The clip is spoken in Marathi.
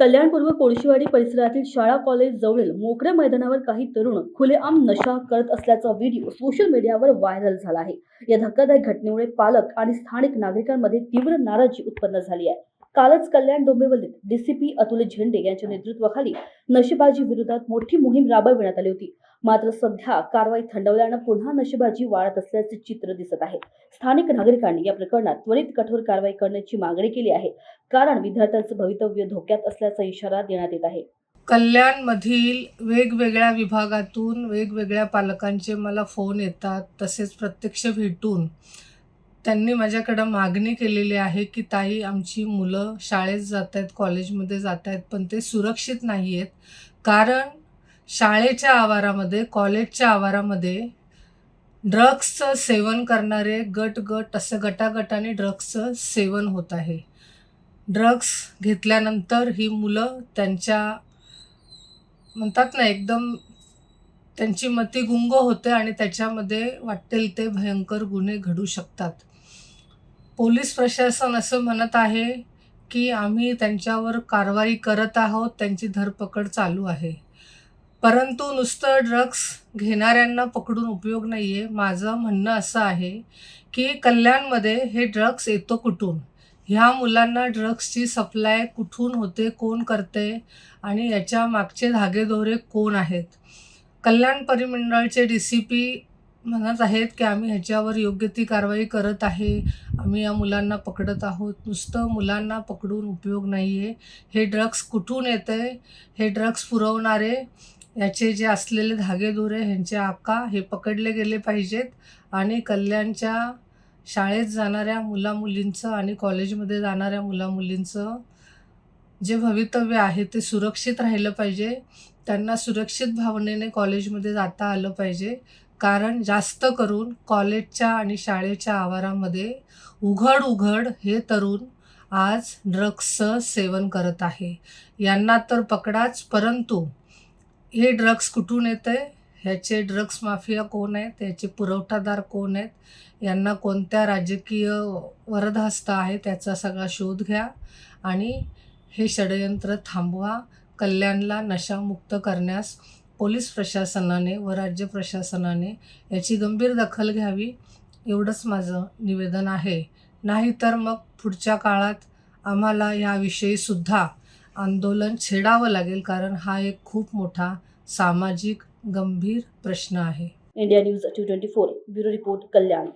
कल्याणपूर्व कोळशीवाडी परिसरातील शाळा कॉलेज जवळील मोकळ्या मैदानावर काही तरुण खुलेआम नशा करत असल्याचा व्हिडिओ सोशल मीडियावर व्हायरल झाला आहे. या धक्कादायक घटनेमुळे पालक आणि स्थानिक नागरिकांमध्ये तीव्र नाराजी उत्पन्न झाली आहे. कालच कल्याण डोंबिवलीत डीसीपी अतुल झेंडे यांच्या नेतृत्वाखाली नशेबाजी विरोधात मोठी मोहीम राबविण्यात आली होती. मात्र सध्या कारवाई थंडवल्यानं पुन्हा नशेबाजी वाढत असल्याचे चित्र दिसत आहे. स्थानिक नागरिकांनी या प्रकरणात त्वरित कठोर कारवाई करण्याची मागणी केली आहे. कारण विद्यार्थ्यांचं भवितव्य धोक्यात असल्याचा इशारा देण्यात येत आहे. कल्याणमधील वेगवेगळ्या विभागातून वेगवेगळ्या पालकांचे मला फोन येतात. तसेच प्रत्यक्ष भेटून त्यांनी माझ्याकडं मागणी केलेली आहे की ताई आमची मुलं शाळेत जात आहेत कॉलेजमध्ये जात आहेत पण ते सुरक्षित नाही आहेत कारण शाळेच्या आवारामध्ये कॉलेजच्या आवारामध्ये ड्रग्सचं सेवन करणारे गट गट असं गटागटाने ड्रग्सचं सेवन होत आहे. ड्रग्स घेतल्यानंतर ही मुलं त्यांच्या म्हणतात ना एकदम त्यांची मती गुंग होते आणि त्याच्यामध्ये वाटेल ते भयंकर गुन्हे घडू शकतात. पोलीस प्रशासन असं म्हणत आहे की आम्ही त्यांच्यावर कारवाई करत आहोत त्यांची धरपकड चालू आहे. परंतु नुसतं ड्रग्स घेणाऱ्यांना पकडून उपयोग नाही आहे माझं म्हणणं असं आहे की कल्याणमध्ये हे ड्रग्स येतो कुठून? ह्या मुलांना ड्रग्सची सप्लाय कुठून होते कोण करते आणि याच्या मागचे धागेदोरे कोण आहेत? कल्याण परिमंडळचे डी सी पी म्हणत आहेत की आम्ही ह्याच्यावर योग्य ती कारवाई करत आहे. आम्ही या मुलांना पकडत आहोत. नुसतं मुलांना पकडून उपयोग नाही आहे हे ड्रग्स कुठून येते हे ड्रग्स पुरवणारे याचे जे असलेले धागेदोरे ह्यांचे आका हे पकडले गेले पाहिजेत. आणि कल्याणच्या शाळेत जाणाऱ्या मुलामुलींचं आणि कॉलेजमध्ये जाणाऱ्या मुलामुलींचं जे भवितव्य आहे ते सुरक्षित राहिलं पाहिजे. त्यांना सुरक्षित भावनेने कॉलेजमध्ये जाता आलं पाहिजे. कारण जास्त करून कॉलेजच्या आणि शाळेच्या आवारामध्ये उघड उघड हे तरुण आज ड्रग्सचं सेवन करत आहे. यांना तर पकडाच परंतु हे ड्रग्स कुठून येते ह्याचे ड्रग्स माफिया कोण आहेत? याचे पुरवठादार कोण आहेत? यांना कोणत्या राजकीय वरदहस्त आहे त्याचा सगळा शोध घ्या आणि हे षडयंत्र थांबवा. कल्याणला नशामुक्त करण्यास पोलीस प्रशासनाने व राज्य प्रशासनाने याची गंभीर दखल घ्यावी एवढंच माझं निवेदन आहे. नाहीतर मग पुढच्या काळात आम्हाला याविषयीसुद्धा आंदोलन छेडावं लागेल कारण हा एक खूप मोठा सामाजिक गंभीर प्रश्न आहे. India news two twenty four bureau report Kalyan.